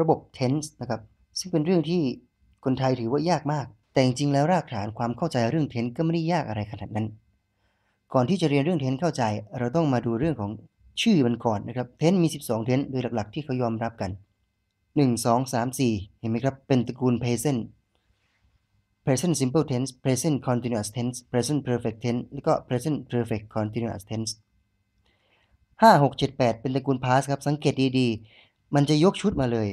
ระบบ tense นะครับ ซึ่งเป็นเรื่องที่คนไทยถือว่ายากมาก แต่จริงๆแล้วรากฐานความเข้าใจเรื่อง tense ก็ไม่ได้ยากอะไรขนาดนั้น ก่อนที่จะเรียนเรื่อง tense เข้าใจ เราต้องมาดูเรื่องของชื่อมันก่อนนะครับ tense มี 12 tense โดยหลักๆ ที่เขายอมรับกัน 1 2 3 4 เห็นไหมครับ เป็นตระกูล present present simple tense present continuous tense present perfect tense แล้วก็ present perfect continuous tense 5 6 7 8 เป็นตระกูล past ครับ สังเกตดีๆ มันจะยกชุดมาเลย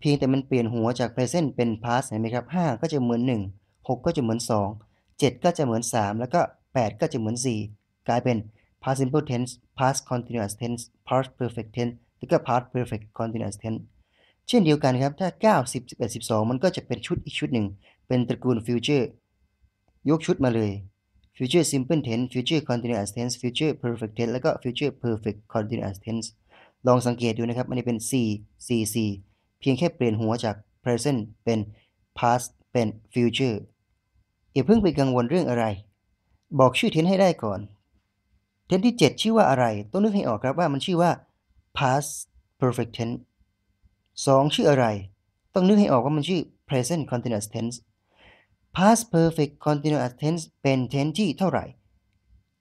เพียงแต่มันเปลี่ยนหัวจาก present เป็น past เห็นไหมครับ 5 ก็จะเหมือน 1 6 ก็จะเหมือน 2 7 ก็จะเหมือน 3 แล้วก็ 8 ก็จะเหมือน 4 กลายเป็น past simple tense past continuous tense past perfect tense แล้วก็ past perfect continuous tense เช่นเดียวกันครับ ถ้า 9 10 11 12 มันก็จะเป็นชุดอีกชุดหนึ่ง เป็นตระกูล future ยกชุดมาเลย future simple tense future continuous tense future perfect tense แล้วก็ future perfect continuous tense ลองสังเกตดูนะครับ มันจะเป็น4 4 4เพียงแค่เปลี่ยนหัวจาก present เป็น past เป็น future อย่าเพิ่งไปกังวลเรื่องอะไร บอกชื่อ tense ให้ได้ก่อน tense ที่ 7 ชื่อว่าอะไร ต้องนึกให้ออกครับว่ามันชื่อว่า past perfect tense 2 ชื่ออะไร ต้องนึกให้ออกว่ามันชื่อ present continuous tense past perfect continuous tense เป็น tense ที่เท่าไหร่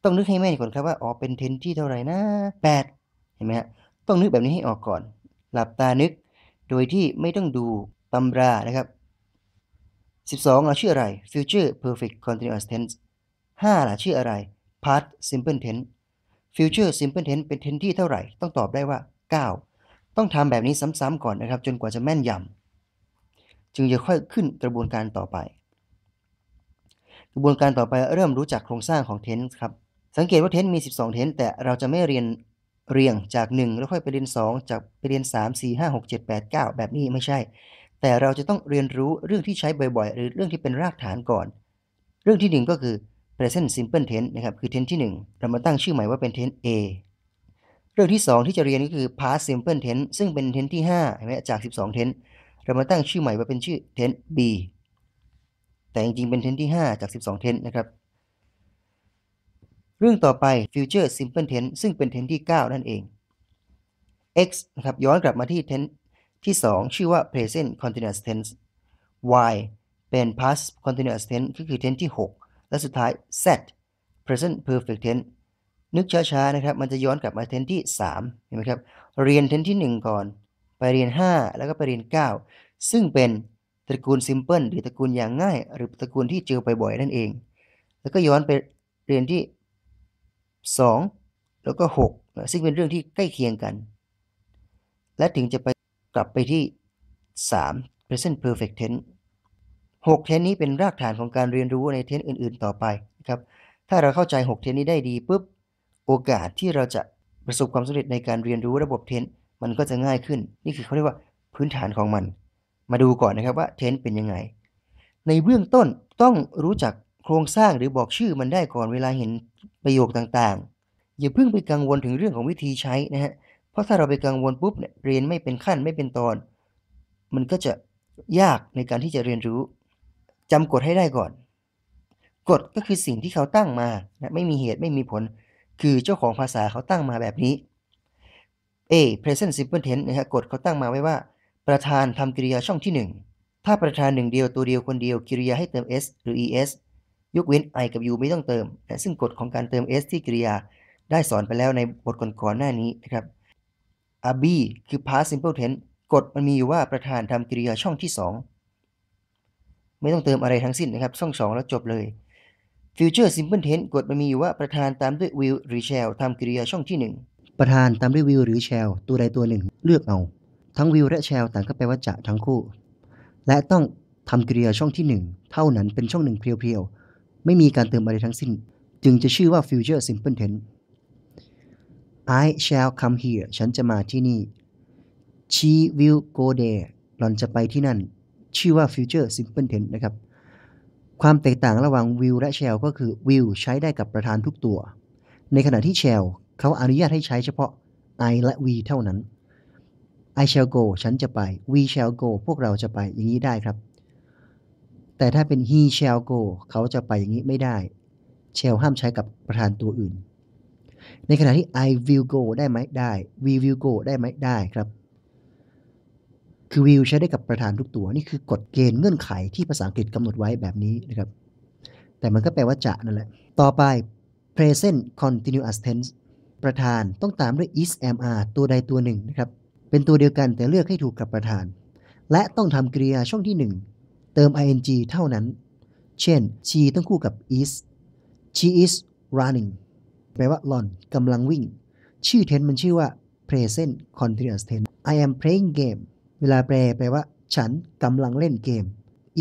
ต้องนึกให้แม่นก่อนครับว่าอ๋อเป็น tense ที่เท่าไหร่นะ 8 เห็นไหมฮะ ต้องนึกแบบนี้ให้ออกก่อน หลับตานึก โดยที่ไม่ต้องดูตำรานะครับ 12เราชื่ออะไร future perfect continuous tense 5ล่ะชื่ออะไร past simple tense future simple tense เป็น tense ที่เท่าไหร่ ต้องตอบได้ว่า 9 ต้องทำแบบนี้ซ้ำๆก่อนนะครับ จนกว่าจะแม่นยำจึงจะค่อยขึ้นกระบวนการต่อไป กระบวนการต่อไปเริ่มรู้จักโครงสร้างของ tense ครับ สังเกตว่า tense มี 12 tense แต่เราจะไม่เรียน เรียงจาก 1 แล้วค่อยไปเรียน 2 จากไปเรียน 3 4 5 6 7 8 9 แบบนี้ไม่ใช่ แต่เราจะต้องเรียนรู้เรื่องที่ใช้บ่อยๆ หรือเรื่องที่เป็นรากฐานก่อน เรื่องที่ 1 ก็คือ present simple tense นะครับคือ tense ที่ 1 เรามาตั้งชื่อใหม่ว่าเป็น tense A เรื่องที่ 2 ที่จะเรียนก็คือ past simple tense ซึ่งเป็น tense ที่5เห็นไหมจาก 12 tense เรามาตั้งชื่อใหม่ว่าเป็นชื่อ tense B แต่จริงๆเป็น tense ที่ 5 จาก 12 tense นะครับ เรื่องต่อไป future simple tense ซึ่งเป็น tense ที่ 9 นั่นเอง x นะครับย้อนกลับมาที่ tense ที่ 2 ชื่อว่า present continuous tense y เป็น past continuous tense ก็คือ tense ที่ 6 และสุดท้าย z present perfect tense นึกช้าๆนะครับ มันจะย้อนกลับมา tense ที่ 3 เห็นไหมครับ เรียน tense ที่ 1 ก่อน ไปเรียน 5 แล้วก็ไปเรียน 9 ซึ่งเป็นตระกูล simple หรือตระกูลอย่างง่าย หรือตระกูลที่เจอบ่อยๆนั่นเอง แล้วก็ย้อนไปเรียนที่ 2 แล้วก็6ซึ่งเป็นเรื่องที่ใกล้เคียงกัน และถึงจะไปกลับไปที่ 3 present perfect tense 6 tense นี้เป็นรากฐานของการเรียนรู้ใน tense อื่น ๆ ต่อไปนะครับถ้าเราเข้าใจ 6 tense นี้ได้ดีปุ๊บโอกาสที่เราจะประสบความสำเร็จในการเรียนรู้ระบบ tense มันก็จะง่ายขึ้น นี่คือเขาเรียกว่าพื้นฐานของมัน มาดูก่อนนะครับว่า tense เป็นยังไง ในเบื้องต้นต้องรู้จักโครงสร้างหรือบอกชื่อมันได้ก่อนเวลาเห็น ประโยคต่างๆ อย่าเพิ่งไปกังวลถึงเรื่องของวิธีใช้นะฮะ เพราะถ้าเราไปกังวลปุ๊บเนี่ยเรียนไม่เป็นขั้นไม่เป็นตอน มันก็จะยากในการที่จะเรียนรู้จำกฎให้ได้ก่อน กฎก็คือสิ่งที่เขาตั้งมานะไม่มีเหตุไม่มีผล คือเจ้าของภาษาเขาตั้งมาแบบนี้ A present simple tense นะฮะกฎเขาตั้งมาไว้ว่า ประธานทำกริยาช่องที่ 1 ถ้าประธานหนึ่งเดียวตัวเดียวคนเดียวกิริยาให้เติม s หรือ es ยกเว้น i กับ u ไม่ต้องเติมนะซึ่งกฎของการเติม s ที่กริยาได้สอนไปแล้วในบทก่อนๆหน้านี้นะครับ a b คือ past simple tense กฎมันมีอยู่ว่าประธานทำกริยาช่องที่ 2 ไม่ต้องเติมอะไรทั้งสิ้นนะครับ ช่อง 2 แล้วจบเลย future simple tense กฎมันมีอยู่ว่าประธานตามด้วย will หรือ shall ทำกริยาช่องที่ 1 ประธานตามด้วย will หรือ shall ตัวใดตัวหนึ่ง เลือกเอา ทั้ง will และ shall ต่างก็แปลว่าจะทั้งคู่ และต้องทำกริยาช่องที่ 1 เท่านั้นเป็นช่องหนึ่งเพียวๆ ไม่มีการเติมอะไรทั้งสิ้น จึงจะชื่อว่า future simple tense I shall come here ฉันจะมาที่นี่ she will go there หล่อนจะไปที่นั่น ชื่อว่า future simple tense นะครับ ความแตกต่างระหว่าง will และ shall ก็คือ will ใช้ได้กับประธานทุกตัว ในขณะที่ shall เขาอนุญาตให้ใช้เฉพาะ I และ we เท่านั้น I shall go ฉันจะไป we shall go พวกเราจะไปอย่างนี้ได้ครับ แต่ถ้าเป็น he shall go เขาจะไปอย่างนี้ไม่ได้ shall ห้ามใช้กับประธานตัวอื่น ในขณะที่ I will go ได้ไหมได้ we will go ได้ไหมได้ครับ คือ will ใช้ได้กับประธานทุกตัว นี่คือกฎเกณฑ์เงื่อนไขที่ภาษาอังกฤษกำหนดไว้แบบนี้นะครับ แต่มันก็แปลว่าจะนั่นแหละ ต่อไป present continuous tense ประธานต้องตามด้วย is am are ตัวใดตัวหนึ่งนะครับ เป็นตัวเดียวกันแต่เลือกให้ถูกกับประธาน และต้องทำกริยาช่องที่ 1 เติม ing เท่านั้น เช่น she ต้องคู่กับ is she is running แปลว่าหล่อนกำลังวิ่ง ชื่อ tense มันชื่อว่า present continuous tense I am playing game เวลาแปลแปลว่า ฉันกำลังเล่นเกม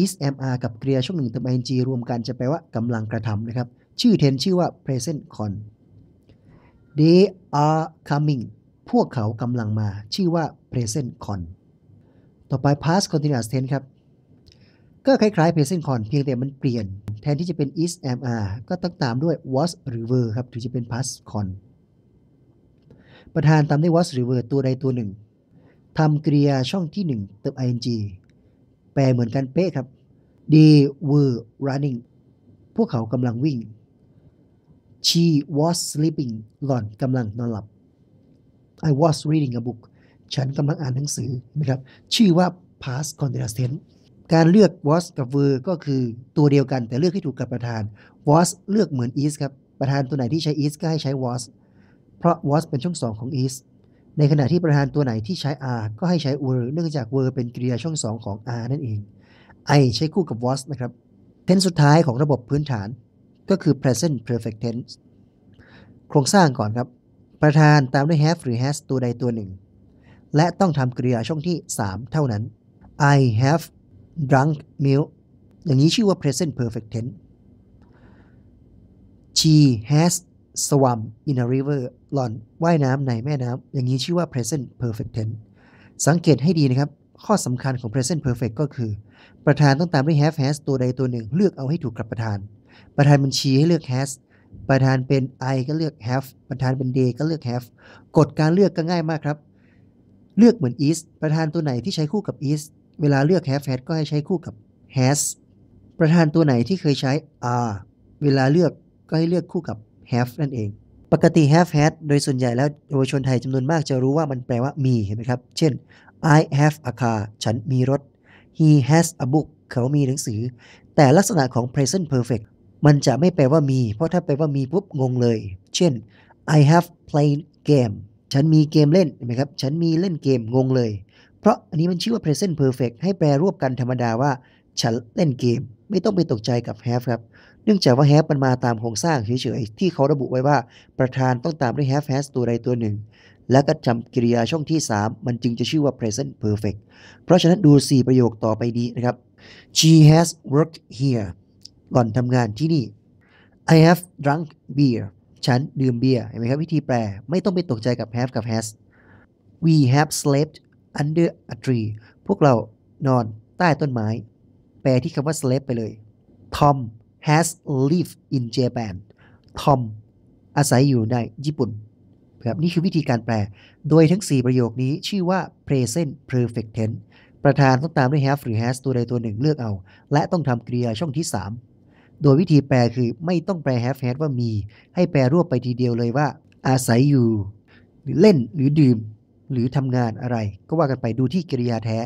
is am are กับกริยาช่องหนึ่งเติม ing รวมกันจะแปลว่ากำลังกระทำนะครับ ชื่อ tense ชื่อว่า present con they are coming พวกเขากำลังมา ชื่อว่า present con ต่อไป past continuous tense ครับ ก็คล้ายๆ present con เพียงแต่มันเปลี่ยน แทนที่จะเป็น is am are ก็ต้องตามด้วย was หรือ were ครับถึงจะเป็น past con ประธานตามด้วย was หรือ were ตัวใดตัวหนึ่งทำกริยาช่องที่ 1 เติม ing แปลเหมือนกันเป๊ะครับ they were running พวกเขากำลังวิ่ง she was sleeping หล่อนกำลังนอนหลับ I was reading a book ฉันกำลังอ่านหนังสือนะครับ ชื่อว่า past continuous tense การเลือก was กับ were ก็คือตัวเดียวกันแต่เลือกให้ถูกกับประธาน was เลือกเหมือน is ครับ ประธานตัวไหนที่ใช้ is ก็ให้ใช้ was เพราะ was เป็นช่องสองของ is ในขณะที่ประธานตัวไหนที่ใช้ are ก็ให้ใช้ were เนื่องจาก were เป็นกริยาช่องสองของ are นั่นเอง I ใช้คู่กับ was นะครับ tense สุดท้ายของระบบพื้นฐานก็คือ present perfect tense โครงสร้างก่อนครับ ประธานตามด้วย have หรือ has ตัวใดตัวหนึ่ง และต้องทำกริยาช่องที่ 3 เท่านั้น I have drunk milk อย่างนี้ชื่อว่า present perfect tense she has swum in a river หล่อนว่ายน้ำในแม่น้ำอย่างนี้ชื่อว่า present perfect tense สังเกตให้ดีนะครับ ข้อสำคัญของ present perfect ก็คือ ประธานต้องตามด้วย have has ตัวใดตัวหนึ่ง เลือกเอาให้ถูกกับประธาน ประธานบัญชีให้เลือก has ประธานเป็น I ก็เลือก have ประธานเป็น they ก็เลือก have กฎการเลือกก็ง่ายมากครับ เลือกเหมือน is ประธานตัวไหนที่ใช้คู่กับ is เวลาเลือก have had ก็ให้ใช้คู่กับ has ประธานตัวไหนที่เคยใช้ are เวลาเลือกก็ให้เลือกคู่กับ have นั่นเอง ปกติ have had โดยส่วนใหญ่แล้วเยาวชนไทยจำนวนมากจะรู้ว่ามันแปลว่ามีเห็นไหมครับ เช่น I have a car ฉันมีรถ he has a book เขามีหนังสือ แต่ลักษณะของ present perfect มันจะไม่แปลว่ามี เพราะถ้าแปลว่ามีปุ๊บงงเลย เช่น I have played game ฉันมีเกมเล่นเห็นไหมครับ ฉันมีเล่นเกมงงเลย เพราะอันนี้มันชื่อว่า present perfect ให้แปลรวบกันธรรมดาว่า ฉันเล่นเกม ไม่ต้องไปตกใจกับ have ครับ เนื่องจากว่า have มันมาตามโครงสร้างเฉยๆ ที่เขาระบุไว้ว่าประธานต้องตามด้วย have has ตัวใดตัวหนึ่ง แล้วก็จำกริยาช่องที่ 3 มันจึงจะชื่อว่า present perfect เพราะฉะนั้นดู 4 ประโยคต่อไปดีนะครับ she has worked here หล่อนทำงานที่นี่ I have drunk beer ฉันดื่มเบียร์เห็นไหมครับ วิธีแปล ไม่ต้องไปตกใจกับ have กับ has we have slept under a tree พวกเรานอนใต้ต้นไม้ แปลที่คำว่า sleep ไปเลย Tom has lived in Japan Tom อาศัยอยู่ในญี่ปุ่นครับนี่คือวิธีการแปล โดยทั้ง 4 ประโยคนี้ชื่อว่า present perfect tense ประธานต้องตามด้วย have หรือ has ตัวใดตัวหนึ่งเลือกเอา และต้องทำกริยาช่องที่ 3 โดยวิธีแปลคือไม่ต้องแปล have has ว่ามี ให้แปลรวบไปทีเดียวเลยว่า อาศัยอยู่ หรือเล่นหรือดื่ม หรือทำงานอะไร ก็ว่ากันไปดูที่กริยาแท้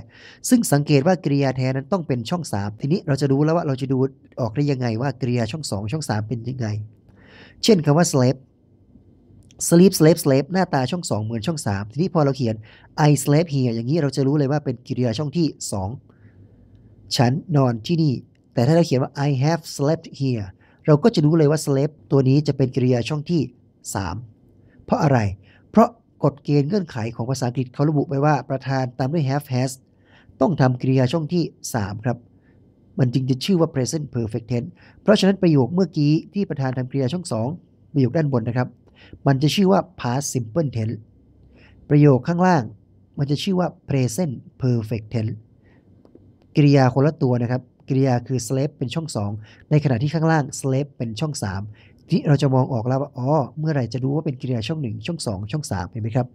ซึ่งสังเกตว่ากริยาแท้นั้นต้องเป็นช่อง 3 ทีนี้เราจะรู้แล้วว่าเราจะดูออกได้ยังไงว่ากริยาช่อง 2 ช่อง 3 เป็นยังไง เช่นคำว่า sleep sleep sleep sleep หน้าตาช่อง 2 เหมือนช่อง 3 ทีนี้พอเราเขียน I sleep here อย่างนี้เราจะรู้เลยว่าเป็นกริยาช่องที่ 2 ฉันนอนที่นี่ แต่ถ้าเราเขียนว่า I have slept here เราก็จะรู้เลยว่า sleep ตัวนี้จะเป็นกริยาช่องที่ 3 เพราะอะไร เพราะ กฎเกณฑ์เงื่อนไขของภาษาอังกฤษเขาระบุไว้ว่าประธานตามด้วย have has ต้องทำกริยาช่องที่ 3 ครับ มันจึงจะชื่อว่า present perfect tense เพราะฉะนั้นประโยคเมื่อกี้ที่ประธานทำกริยาช่อง 2 ประโยคด้านบนนะครับ มันจะชื่อว่า past simple tense ประโยคข้างล่างมันจะชื่อว่า present perfect tense กริยาคนละตัวนะครับ กริยาคือ sleep เป็นช่อง 2 ในขณะที่ข้างล่าง sleep เป็นช่อง 3 ที่เราจะมองออกแล้วว่าอ๋อเมื่อไหร่จะรู้ว่าเป็นกริยาช่อง1ช่อง2ช่อง3เห็นไหมครับ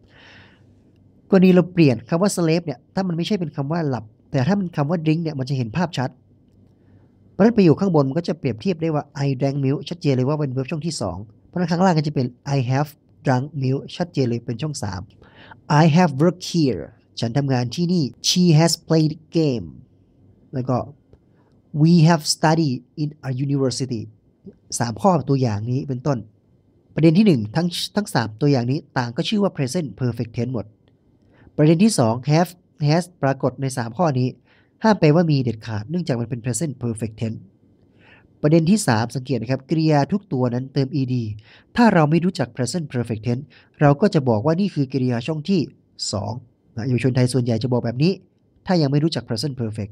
กรณีเราเปลี่ยนคำว่า sleep เนี่ยถ้ามันไม่ใช่เป็นคำว่าหลับ แต่ถ้ามันคำว่า drink เนี่ยมันจะเห็นภาพชัดเพราะนั้นประโยคข้างบนมันก็จะเปรียบเทียบได้ว่า I drank milk ชัดเจนเลยว่าเป็น verb ช่องที่2เพราะนั้นข้างล่างก็จะเป็น I have drunk milk ชัดเจนเลยเป็นช่อง3 I have worked here ฉันทำงานที่นี่ she has played game แล้วก็ we have studied in a university สามข้อตัวอย่างนี้เป็นต้น ประเด็นที่ 1 ทั้งทั้ง 3 ตัวอย่างนี้ต่างก็ชื่อว่า present perfect tense หมด ประเด็นที่ 2 have has ปรากฏใน 3 ข้อนี้ ห้ามแปลว่ามีเด็ดขาดเนื่องจากมันเป็น present perfect tense ประเด็นที่ 3 สังเกตนะครับกริยาทุกตัวนั้นเติม ed ถ้าเราไม่รู้จัก present perfect tense เราก็จะบอกว่านี่คือกริยาช่องที่2นะเยาวชนไทยส่วนใหญ่จะบอกแบบนี้ ถ้ายังไม่รู้จัก present perfect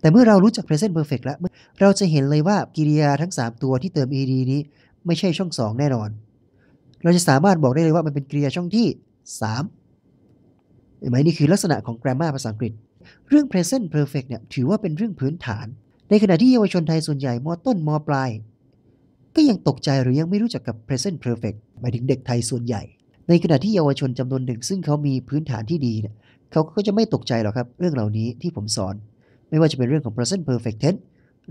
แต่เมื่อเรารู้จัก present perfect แล้ว เราจะเห็นเลยว่ากิริยาทั้ง 3 ตัวที่เติม ed นี้ไม่ใช่ช่อง 2 แน่นอน เราจะสามารถบอกได้เลยว่ามันเป็นกริยาช่องที่ 3 เห็นไหมนี่คือลักษณะของ grammar ภาษาอังกฤษ เรื่อง present perfect เนี่ยถือว่าเป็นเรื่องพื้นฐาน ในขณะที่เยาวชนไทยส่วนใหญ่มต้นมปลาย ก็ยังตกใจหรือยังไม่รู้จักกับ present perfect หมายถึงเด็กไทยส่วนใหญ่ ในขณะที่เยาวชนจำนวนหนึ่ง ซึ่งเขามีพื้นฐานที่ดีเนี่ย เขาก็จะไม่ตกใจหรอกครับ เรื่องเหล่านี้ที่ผมสอน ไม่ว่าจะเป็นเรื่องของ present perfect tense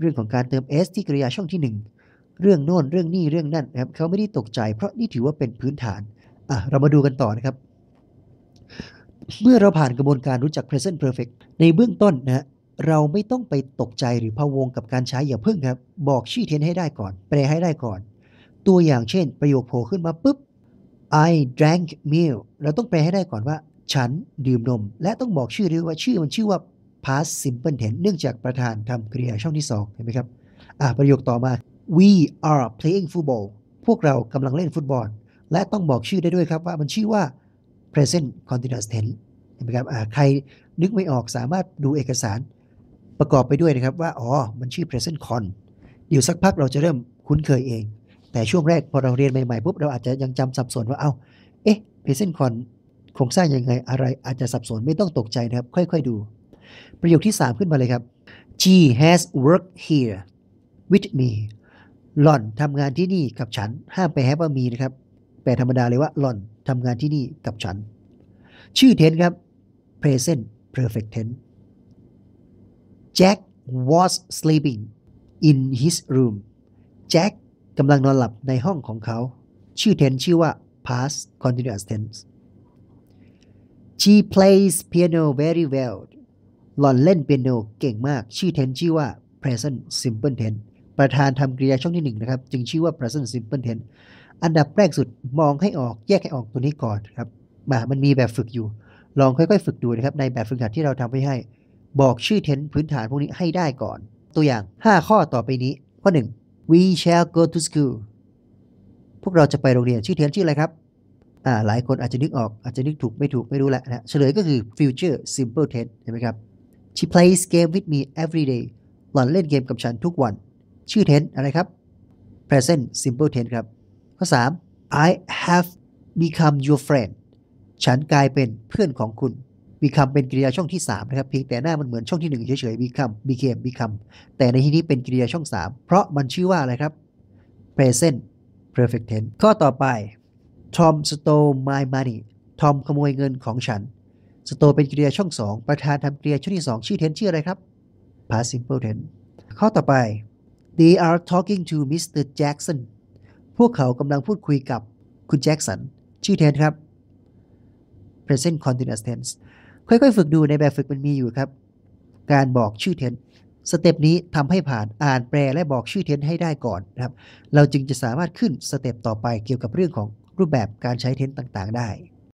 เรื่องของการเติม s ที่กริยาช่องที่ 1 เรื่องโน่นเรื่องนี้เรื่องนั่นนะครับเขาไม่ได้ตกใจ เพราะนี่ถือว่าเป็นพื้นฐานอะเรามาดูกันต่อนะครับ เมื่อเราผ่านกระบวนการรู้จัก present perfect ในเบื้องต้นนะเราไม่ต้องไปตกใจหรือพะวงกับการใช้อย่าเพึ่งครับ บอกชื่อเทนให้ได้ก่อน แปลให้ได้ก่อน ตัวอย่างเช่น ประโยคโผล่ขึ้นมาปุ๊บ I drank milk เราต้องแปลให้ได้ก่อนว่า ฉันดื่มนม และต้องบอกชื่อด้วยว่าชื่อมันชื่อว่า past simple tense เนื่องจากประธานทำกริยาช่องที่2เห็นไหมครับอ่าประโยคต่อมา we are playing football พวกเรากำลังเล่นฟุตบอล และต้องบอกชื่อได้ด้วยครับว่ามันชื่อว่า present continuous tense เห็นไหมครับอ่าใครนึกไม่ออกสามารถดูเอกสารประกอบไปด้วยนะครับว่า อ๋อ มันชื่อ present con เดี๋ยวสักพักเราจะเริ่มคุ้นเคยเอง แต่ช่วงแรกพอเราเรียนใหม่ๆปุ๊บเราอาจจะยังจำสับสนว่า เอา้า เอ๊ะ present con โครงสร้างยังไงอะไรอาจจะสับสนไม่ต้องตกใจนะครับ ค่อยๆดู ประโยคที่ 3 ขึ้นมาเลยครับ she has worked here with me หล่อนทำงานที่นี่กับฉัน ห้ามไป have ว่ามีนะครับ แปลธรรมดาเลยว่าหล่อนทำงานที่นี่กับฉัน ชื่อเทนครับ present perfect tense Jack was sleeping in his room Jack กำลังนอนหลับในห้องของเขา ชื่อเทนชื่อว่า past continuous tense she plays piano very well หล่อนเล่นเปียโนเก่งมาก ชื่อเทนชื่อว่า present simple tense ประธานทำกริยาช่องที่1นะครับ จึงชื่อว่า present simple tense อันดับแรกสุดมองให้ออกแยกให้ออกตัวนี้ก่อนครับมามันมีแบบฝึกอยู่ ลองค่อยๆ ฝึกดูนะครับ ในแบบฝึกหัดที่เราทำไว้ให้ บอกชื่อเทนพื้นฐานพวกนี้ให้ได้ก่อน ตัวอย่าง 5 ข้อต่อไปนี้ ข้อ 1 we shall go to school พวกเราจะไปโรงเรียนชื่อเทนชื่ออะไรครับ อ่าหลายคนอาจจะนึกออกอาจจะนึกถูกไม่ถูกไม่รู้แหละนะเฉลยก็คือ future simple tense เห็นไหมครับ she plays game with me every day หล่อนเล่นเกมกับฉันทุกวัน ชื่อเทนอะไรครับ present simple tense ครับ ข้อ 3 I have become your friend ฉันกลายเป็นเพื่อนของคุณ become เป็นกริยาช่องที่ 3 นะครับ เพียงแต่หน้ามันเหมือนช่องที่ 1 เฉยๆ become became become แต่ในที่นี้เป็นกริยาช่อง 3 เพราะมันชื่อว่าอะไรครับ present perfect tense ข้อต่อไป Tom stole my money Tom ขโมยเงินของฉัน stole เป็นกริยาช่อง2ประธานทำกริยาช่องที่2ชื่อ tense ชื่ออะไรครับ past simple tense ข้อต่อไป They are talking to Mr. Jackson พวกเขากำลังพูดคุยกับคุณแจ็คสัน ชื่อ tense ครับ present continuous tense ค่อยๆ ฝึกดูในแบบฝึกมันมีอยู่ครับ การบอกชื่อ tense สเต็ปนี้ทำให้ผ่านอ่านแปลและบอกชื่อ tense ให้ได้ก่อนนะครับ เราจึงจะสามารถขึ้นสเต็ปต่อไปเกี่ยวกับเรื่องของ รูปแบบการใช้เทนต์ต่าง ๆ ได้